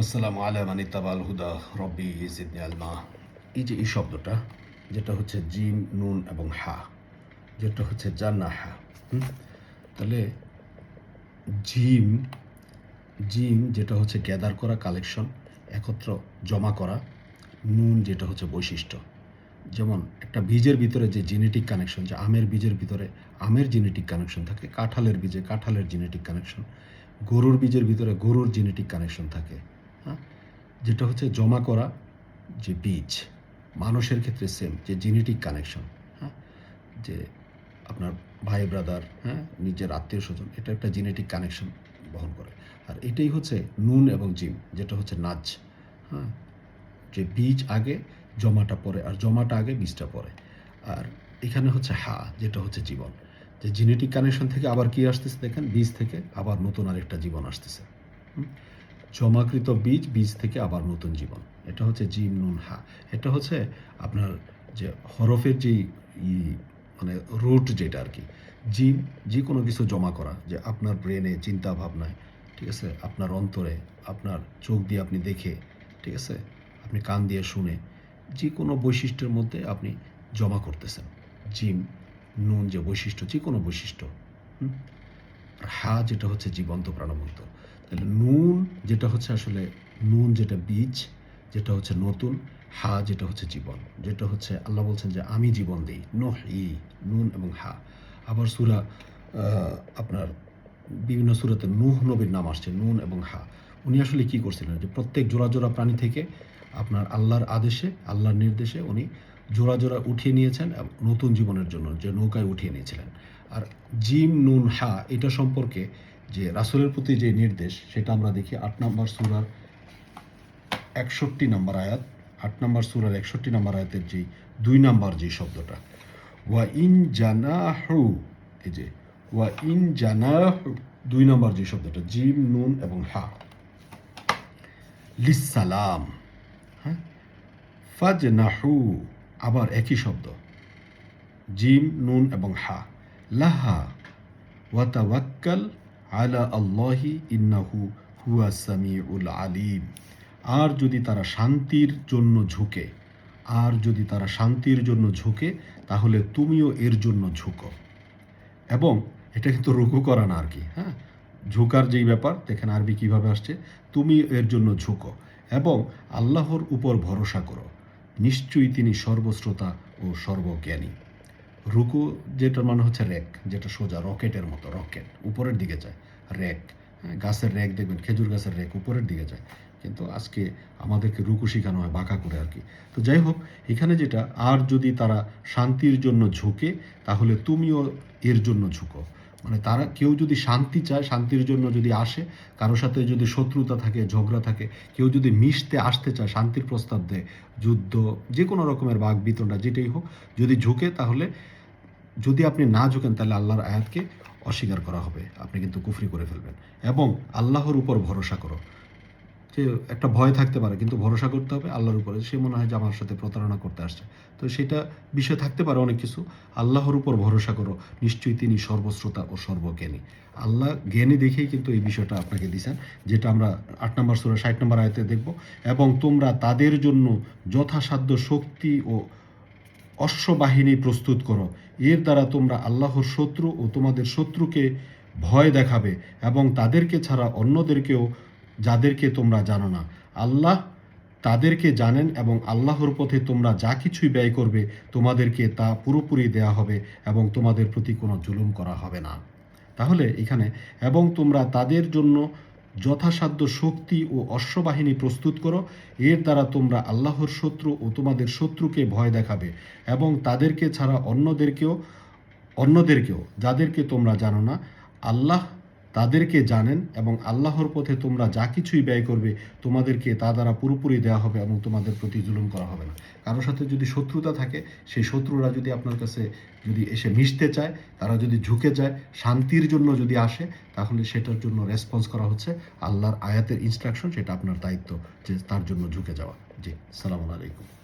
আসসালামু আলা মানি তাবাল হুদা, রব্বি জিদনি আলমা এই যে এই শব্দটা, যেটা হচ্ছে জিম, নুন এবং হা, যেটা হচ্ছে জান্না হা? তাহলে জিম জিম যেটা হচ্ছে গ্যাদার করা, কালেকশন, একত্র জমা করা, নুন যেটা হচ্ছে বৈশিষ্ট্য যেমন একটা বীজের ভিতরে যে জেনেটিক কানেকশন যে আমের বীজের ভিতরে আমের জেনেটিক কানেকশন থাকে, কাঁঠালের বীজে কাঁঠালের জেনেটিক কানেকশন গরুর বীজের ভিতরে গরুর জেনেটিক কানেকশন থাকে হ্যাঁ যেটা হচ্ছে জমা করা যে বীজ, মানুষের ক্ষেত্রে সেম যে জেনেটিক কানেকশন হ্যাঁ? যে আপনার ভাই ব্রাদার হ্যাঁ? নিজের আত্মীয় স্বজন, এটা একটা জেনেটিক কানেকশন বহন করে। আর এটাই হচ্ছে নুন এবং জিম, যেটা হচ্ছে নাচ হ্যাঁ? যে বীজ আগে, জমাটা পরে, আর জমাটা আগে বীজটা পরে। আর এখানে হচ্ছে হা, যেটা হচ্ছে জীবন। যে জেনেটিক কানেকশন থেকে আবার কি আসতেছে দেখেন? বীজ থেকে আবার নতুন আরেকটা জীবন আসতেছে? জমাকৃত বীজ বীজ থেকে আবার নতুন জীবন। এটা হচ্ছে জিম নুন হা। এটা হচ্ছে আপনার যে হরফের যে মানে রুট যেটা আর কি। জিম যে কোনো কিছু জমা করা, যে আপনার ব্রেনে চিন্তা ভাবনায় ঠিক আছে? আপনার অন্তরে, আপনার চোখ দিয়ে আপনি দেখে, ঠিক আছে? আপনি কান দিয়ে শুনে যে কোনো বৈশিষ্ট্যের মধ্যে আপনি জমা করতেছেন। জিম, নুন যে বৈশিষ্ট্য যে কোনো বৈশিষ্ট্য হা যেটা হচ্ছে জীবন্ত প্রাণবন্ত। তাহলে নুন যেটা হচ্ছে আসলে নুন যেটা বীজ, যেটা হচ্ছে নতুন, হা যেটা হচ্ছে জীবন। যেটা হচ্ছে আল্লাহ বলছেন যে আমি জীবন দিই নোহ ই নুন এবং হা। আবার সুরা আপনার বিভিন্ন সুরাতে নুহ নবীর নাম আসছে, নুন এবং হা। উনি আসলে কি করছিলেন যে প্রত্যেক জোড়া জোড়া প্রাণী থেকে আপনার আল্লাহর আদেশে, আল্লাহর নির্দেশে উনি জোড়া জোড়া উঠিয়ে নিয়েছেন নতুন জীবনের জন্য যে নৌকায় উঠিয়ে নিয়েছিলেন। আর জিম নুন হা, এটা সম্পর্কে যে রাসূলের প্রতি যে নির্দেশ, সেটা আমরা দেখি আট নম্বর সুরার একষট্টি নম্বর আয়াত, আট নম্বর সুরার একষট্টি নম্বর আয়াতের যে দুই নম্বর যে শব্দটা। ওয়া ইন জানাহু, এই যে, ওয়া ইন জানাহু, দুই নম্বর যে শব্দটা, জিম নুন এবং হা। লিসালাম হ্যাঁ? ফাজনাহু, আবার একই শব্দ। জিম, নুন এবং হা। লাহা, ওয়াতাওয়াক্কাল আলা আল্লাহি ইন্নাহু হুয়া সামিউল আলিম। আর যদি তারা শান্তির জন্য ঝুঁকে, আর যদি তারা শান্তির জন্য ঝুঁকে, তাহলে তুমিও এর জন্য ঝুঁকো। এবং এটা কিন্তু রুকু করা না আর কি হ্যাঁ? ঝুঁকার যেই ব্যাপার, দেখেন আরবি কীভাবে আসছে তুমি এর জন্য ঝুঁকো। এবং আল্লাহর উপর ভরসা করো। নিশ্চয়ই তিনি সর্বশ্রোতা ও সর্বজ্ঞানী। রুকু, যেটার মানে হচ্ছে র্যাক যেটা সোজা রকেটের মতো, রকেট, উপরের দিকে যায়। র্যাক গাছের র্যাক দেখবেন, খেজুর গাছের র্যাক উপরের দিকে যায়। কিন্তু আজকে আমাদেরকে রুকু শেখানো হয়, বাঁকা করে আর কি। তো যাই হোক, এখানে যেটা, আর যদি তারা শান্তির জন্য ঝুঁকে, তাহলে তুমিও এর জন্য ঝুঁকো। মানে তারা, কেউ যদি শান্তি চায়, শান্তির জন্য যদি আসে কারোর সাথে যদি শত্রুতা থাকে, ঝগড়া থাকে, কেউ যদি মিশতে আসতে চায়, শান্তির প্রস্তাব দেয়, যুদ্ধ, যে কোনো রকমের বাঘ বিতণ্ডা যেটাই হোক, যদি ঝুঁকে, তাহলে যদি আপনি না ঝুঁকেন, তাহলে আল্লাহর আয়াতকে অস্বীকার করা হবে। আপনি কিন্তু কুফরি করে ফেলবেন। এবং আল্লাহর উপর ভরসা করো। যে একটা ভয় থাকতে পারে, কিন্তু ভরসা করতে হবে আল্লাহর উপরে। সে মনে হয় যে আমার সাথে প্রতারণা করতে আসছে। তো সেটা বিষয় থাকতে পারে অনেক কিছু। আল্লাহর উপর ভরসা করো। নিশ্চয়ই তিনি সর্বশ্রোতা ও সর্বজ্ঞানী। আল্লাহ জ্ঞানী দেখেই কিন্তু এই বিষয়টা আপনাকে দিছেন যেটা আমরা আট নম্বর সুরা, ষাট নম্বর আয়তে দেখব। এবং তোমরা তাদের জন্য যথাসাধ্য শক্তি ও অশ্ববাহিনী প্রস্তুত করো। এর দ্বারা তোমরা আল্লাহর শত্রু ও তোমাদের শত্রুকে ভয় দেখাবে এবং তাদেরকে ছাড়া অন্যদেরকেও যাদেরকে তোমরা জানো না। আল্লাহ তাদেরকে জানেন এবং আল্লাহর পথে তোমরা যা কিছুই ব্যয় করবে, তোমাদেরকে তা পুরোপুরি দেয়া হবে এবং তোমাদের প্রতি কোনো জুলুম করা হবে না। তাহলে এখানে, এবং তোমরা তাদের জন্য যথাসাধ্য শক্তি ও অশ্ববাহিনী প্রস্তুত করো। এর দ্বারা তোমরা আল্লাহর শত্রু ও তোমাদের শত্রুকে ভয় দেখাবে এবং তাদেরকে ছাড়া অন্যদেরকেও অন্যদেরকেও, যাদেরকে তোমরা জানো না, আল্লাহ তাদেরকে জানেন এবং আল্লাহর পথে তোমরা যা কিছুই ব্যয় করবে, তোমাদেরকে তা দ্বারা পুরোপুরি দেওয়া হবে এবং তোমাদের প্রতি জুলুম করা হবে না। কারোর সাথে যদি শত্রুতা থাকে, সেই শত্রুরা যদি আপনার কাছে যদি এসে মিশতে চায়, তারা যদি ঝুঁকে যায়, শান্তির জন্য যদি আসে, তাহলে সেটার জন্য রেসপন্স করা হচ্ছে। আল্লাহর আয়াতের ইনস্ট্রাকশন সেটা আপনার দায়িত্ব যে তার জন্য ঝুঁকে যাওয়া। জি সালাম আলাইকুম।